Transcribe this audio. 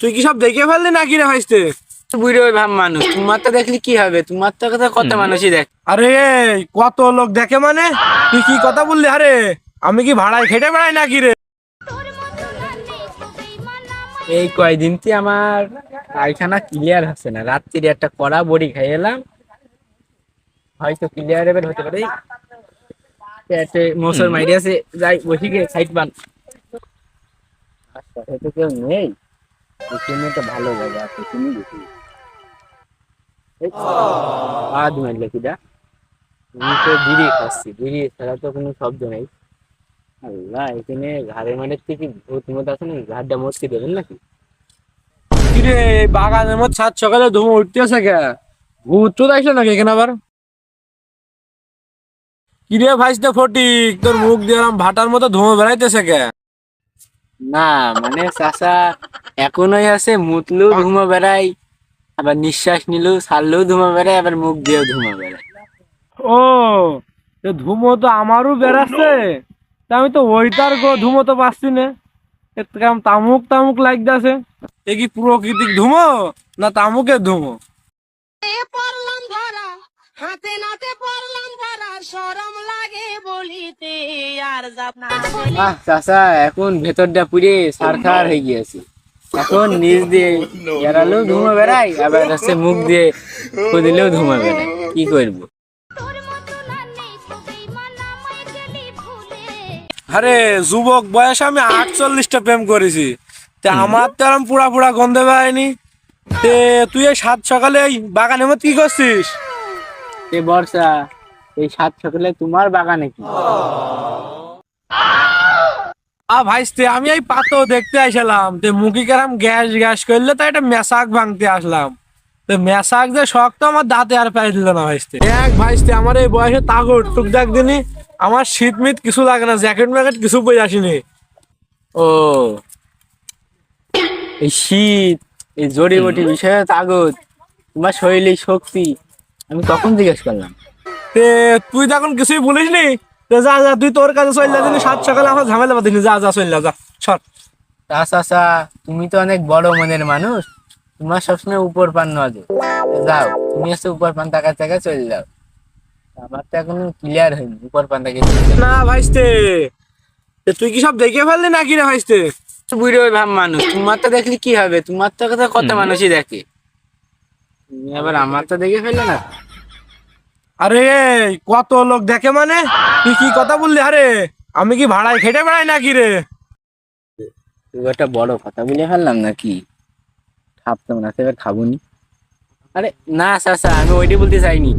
তুই কি সব দেখে ফেললি নাকি রে ভাইস্তে? বুড়ো ওই ভাব মানুষ। তোমার তো দেখলি কি হবে? তোমার তো কথা কত মানুষই দেখ। আরে কত লোক দেখে মানে? তুই কি কথা বললি? আরে আমি কি ভাড়ায় খেটে বেড়াই নাকি রে? এই কয়দিন আমার পায়খানা ক্লিয়ার হচ্ছে না। রাত্রিরে একটা কড়া বড়ি খাই এলাম। হয়তো ক্লিয়ার এবার হতে পারে। পেটে মোসর মাইরে আছে যাই বসি গিয়ে সাইড বান আচ্ছা কেউ নেই? এখানে তো ভালো জায়গা আছে তুমি দেখি আদ মারলে কিটা আমি তো বিড়ি খাচ্ছি বিড়ি ছাড়া তো কোনো শব্দ নেই। আল্লাহ এখানে মাঠের থেকে ভূত মত আছে না ঘাড়টা মস্তি দেবেন নাকি? কিরে বাগানের মধ্যে সাত সকালে ধুমো উঠতেছে কে? ভূত তো দেখছ নাকি এখানে আবার? কিরে ভাইস্তে ফটিক তোর মুখ দিয়ে ভাটার মতো ধুমো বেড়াইতেছে কে? না মানে চাষা এখনোই আছে মুতলু ধুমো বেড়াই আবার নিঃশ্বাস নিলেও ছাড়লেও ধুমা বেড়াই আবার মুখ দিয়েও ধুমো বেড়াই। ও ধুমো তো আমারও বেড়াচ্ছে। আমি তো ওইটার গো ধুমো তো পাচ্ছি না। কেমন তামুক তামুক লাগতেছে। এ কি প্রকৃতিক ধুমো না তামুকের ধুমো? ধরা হাতে নাতে পড়লাম ধরা সরম লাগে বলিতে আর যাব চাষা এখন ভেতরটা পুড়ে সারখার হয়ে গিয়েছে। এখন নিজ দিয়ে এড়ালেও ধুমো বেড়াই আবার হচ্ছে মুখ দিয়ে ধুমো বেড়াই কি করব? আরে যুবক বয়সে আমি আটচল্লিশটা প্রেম করেছি। তে আমার তো এরম পুরা পুরা গন্ধে বেড়ায়নি তে তুই এই সাত সকালে এই বাগানের মধ্যে কি করছিস? এ বর্ষা এই সাত সকালে তোমার বাগানে কি? আ ভাইস্তে আমি এই পাতো দেখতে আসলাম। তে মুখি কেরাম গ্যাস গ্যাস করলে তো একটা মেশাক ভাঙতে আসলাম। তো মেসাক যে শখ তো আমার দাঁতে আর পাই দিল না ভাইস্তে এক ভাইস্তে আমার এই বয়সে তাগর টুকটাক দিনই আমার শীত মিত কিছু লাগে না জ্যাকেট ম্যাকেট কিছু বই আসেনি। ও। এই শীত এই জড়িবটি বিষয়ে তাগত তোমার শরীরে শক্তি আমি তখন জিজ্ঞেস করলাম। তুই তখন কিছুই বলিস নি তে যা যা তুই তোর কাছে চলে দিনি সাত সকালে আমার ঝামেলা বাদিনি যা যা চলে যা সর। চাচা তুমি তো অনেক বড় মনের মানুষ। তোমার সবসময় উপর পান নজর। যাও তুমি হচ্ছে উপর পান টাকা টাকা চলে যাও। আমার তো এখনও ক্লিয়ার হয়নি উপর পান টাকা না ভাইস্তে তুই কি সব দেখে ফেললি নাকি রে ভাইস্তে? বুড়ো ভাব মানুষ তোমার তো দেখলি কি হবে? তোমার তো কথা কত মানুষই দেখে। তুমি আবার আমার তো দেখে ফেলে না? আরে, কত লোক দেখে মানে? তুই কি কথা বললি? আরে, আমি কি ভাড়ায় খেটে বেড়াই নাকি রে? তুই একটা বড় কথা বলে ফেললাম নাকি? খাবতাম না সেবার খাব নি। আরে, না চাচা আমি ওইটাই বলতে চাইনি।